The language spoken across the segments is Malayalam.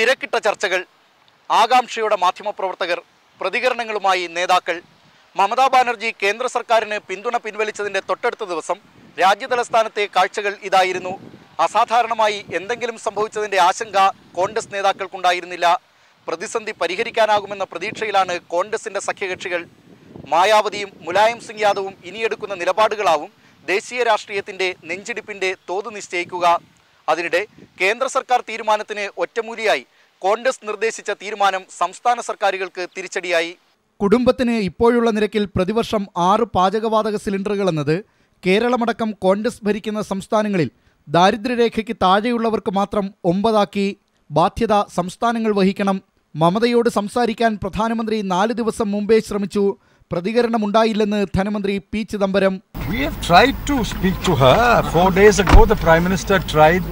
തിരക്കിട്ട ചർച്ചകൾ ആകാംക്ഷയുടെ മാധ്യമപ്രവർത്തകർ പ്രതികരണങ്ങളുമായി നേതാക്കൾ മമതാ ബാനർജി കേന്ദ്ര സർക്കാരിന് പിന്തുണ പിൻവലിച്ചതിന്റെ തൊട്ടടുത്ത ദിവസം രാജ്യതലസ്ഥാനത്തെ കാഴ്ചകൾ ഇതായിരുന്നു. അസാധാരണമായി എന്തെങ്കിലും സംഭവിച്ചതിന്റെ ആശങ്ക കോൺഗ്രസ് നേതാക്കൾക്കുണ്ടായിരുന്നില്ല. പ്രതിസന്ധി പരിഹരിക്കാനാകുമെന്ന പ്രതീക്ഷയിലാണ് കോൺഗ്രസിന്റെ സഖ്യകക്ഷികൾ. മായാവതിയും മുലായം സിംഗ് യാദവും ഇനിയെടുക്കുന്ന നിലപാടുകളാവും ദേശീയ രാഷ്ട്രീയത്തിന്റെ നെഞ്ചിടിപ്പിന്റെ തോത് നിശ്ചയിക്കുക. അതിനിടെ കേന്ദ്ര സർക്കാർ തീരുമാനത്തിന് ഒറ്റമൂലിയായി കോൺഗ്രസ് നിർദ്ദേശിച്ച തീരുമാനം സംസ്ഥാന സർക്കാരുകൾക്ക് തിരിച്ചടിയായി. കുടുംബത്തിന് ഇപ്പോഴുള്ള നിരക്കിൽ പ്രതിവർഷം ആറ് പാചകവാതക സിലിണ്ടറുകൾ എന്നത് കേരളമടക്കം കോൺഗ്രസ് ഭരിക്കുന്ന സംസ്ഥാനങ്ങളിൽ ദാരിദ്ര്യരേഖയ്ക്ക് താഴെയുള്ളവർക്ക് മാത്രം ഒമ്പതാക്കി. ബാധ്യത സംസ്ഥാനങ്ങൾ വഹിക്കണം. മമതയോട് സംസാരിക്കാൻ പ്രധാനമന്ത്രി നാല് ദിവസം മുമ്പേ ശ്രമിച്ചു. പ്രതികരണമുണ്ടായില്ലെന്ന് ധനമന്ത്രി P Chidambaram We have tried to speak to her. Four days ago, the Prime Minister tried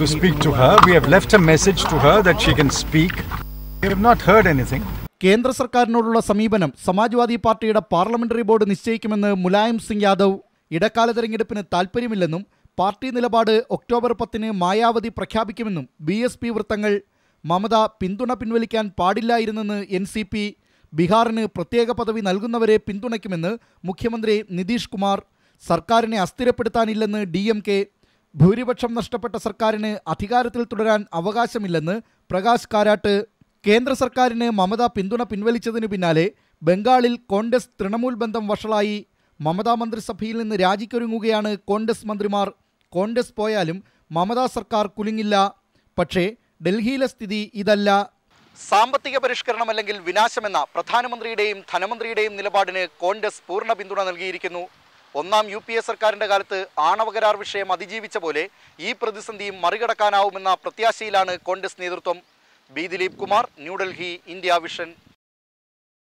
to speak to her. We have left a message to her that she can speak. We have not heard anything. കേന്ദ്ര സർക്കാരിനോടുള്ള സമീപനം സമാജ്വാദി പാർട്ടിയുടെ പാർലമെന്ററി ബോർഡ് നിശ്ചയിക്കുമെന്ന് മുലായം സിംഗ് യാദവ് ഇടക്കാല തെരഞ്ഞെടുപ്പിന് താൽപ്പര്യമില്ലെന്നും പാർട്ടി നിലപാട് ഒക്ടോബർ പത്തിന് മായാവതി പ്രഖ്യാപിക്കുമെന്നും ബി എസ് പി വൃത്തങ്ങൾ മമത പിന്തുണ പിൻവലിക്കാൻ പാടില്ലായിരുന്നെന്ന് എൻ സി പി ബീഹാറിന് പ്രത്യേക പദവി നൽകുന്നവരെ പിന്തുണയ്ക്കുമെന്ന് മുഖ്യമന്ത്രി നിതീഷ് കുമാർ. സർക്കാരിനെ അസ്ഥിരപ്പെടുത്താനില്ലെന്ന് ഡി എം കെ. ഭൂരിപക്ഷം നഷ്ടപ്പെട്ട സർക്കാരിന് അധികാരത്തിൽ തുടരാൻ അവകാശമില്ലെന്ന് പ്രകാശ് കാരാട്ട്. കേന്ദ്ര സർക്കാരിന് മമത പിന്തുണ പിൻവലിച്ചതിനു പിന്നാലെ ബംഗാളിൽ കോൺഗ്രസ് തൃണമൂൽ ബന്ധം വഷളായി. മമതാ മന്ത്രിസഭയിൽ നിന്ന് രാജിക്കൊരുങ്ങുകയാണ് കോൺഗ്രസ് മന്ത്രിമാർ. കോൺഗ്രസ് പോയാലും മമതാ സർക്കാർ കുലുങ്ങില്ല. പക്ഷേ ഡൽഹിയിലെ സ്ഥിതി ഇതല്ല. സാമ്പത്തിക പരിഷ്കരണം അല്ലെങ്കിൽ വിനാശമെന്ന പ്രധാനമന്ത്രിയുടെയും ധനമന്ത്രിയുടെയും നിലപാടിന് കോൺഗ്രസ് പൂർണ പിന്തുണ നൽകിയിരിക്കുന്നു. ഒന്നാം യു പി എ സർക്കാരിന്റെ കാലത്ത് ആണവ കരാർ വിഷയം അതിജീവിച്ച പോലെ ഈ പ്രതിസന്ധിയും മറികടക്കാനാവുമെന്ന പ്രത്യാശയിലാണ് കോൺഗ്രസ് നേതൃത്വം. B Dilip Kumar New Delhi India vision.